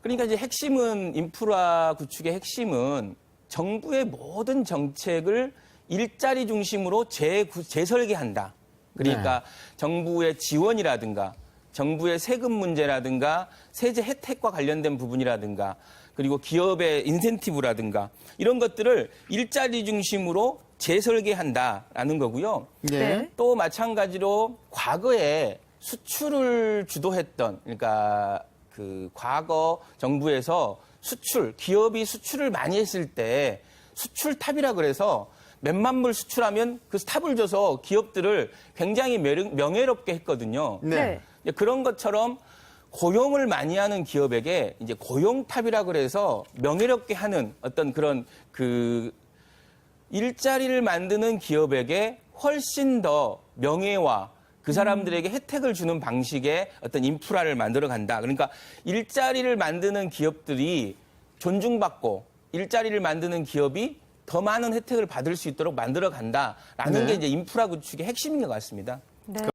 그러니까 이제 핵심은 인프라 구축의 핵심은 정부의 모든 정책을 일자리 중심으로 재, 재설계한다. 그러니까 정부의 지원이라든가 정부의 세금 문제라든가 세제 혜택과 관련된 부분이라든가 그리고 기업의 인센티브라든가 이런 것들을 일자리 중심으로 재설계한다라는 거고요. 네. 또 마찬가지로 과거에 수출을 주도했던 그러니까 그 과거 정부에서 수출 기업이 수출을 많이 했을 때 수출 탑이라 그래서 몇만 불 수출하면 그 탑을 줘서 기업들을 굉장히 명- 명예롭게 했거든요. 네. 이제 그런 것처럼 고용을 많이 하는 기업에게 이제 고용탑이라 그래서 명예롭게 하는 어떤 그런 그 일자리를 만드는 기업에게 훨씬 더 명예와 그 사람들에게 혜택을 주는 방식의 어떤 인프라를 만들어 간다. 그러니까 일자리를 만드는 기업들이 존중받고 일자리를 만드는 기업이 더 많은 혜택을 받을 수 있도록 만들어 간다라는 네. 게 이제 인프라 구축의 핵심인 것 같습니다. 네.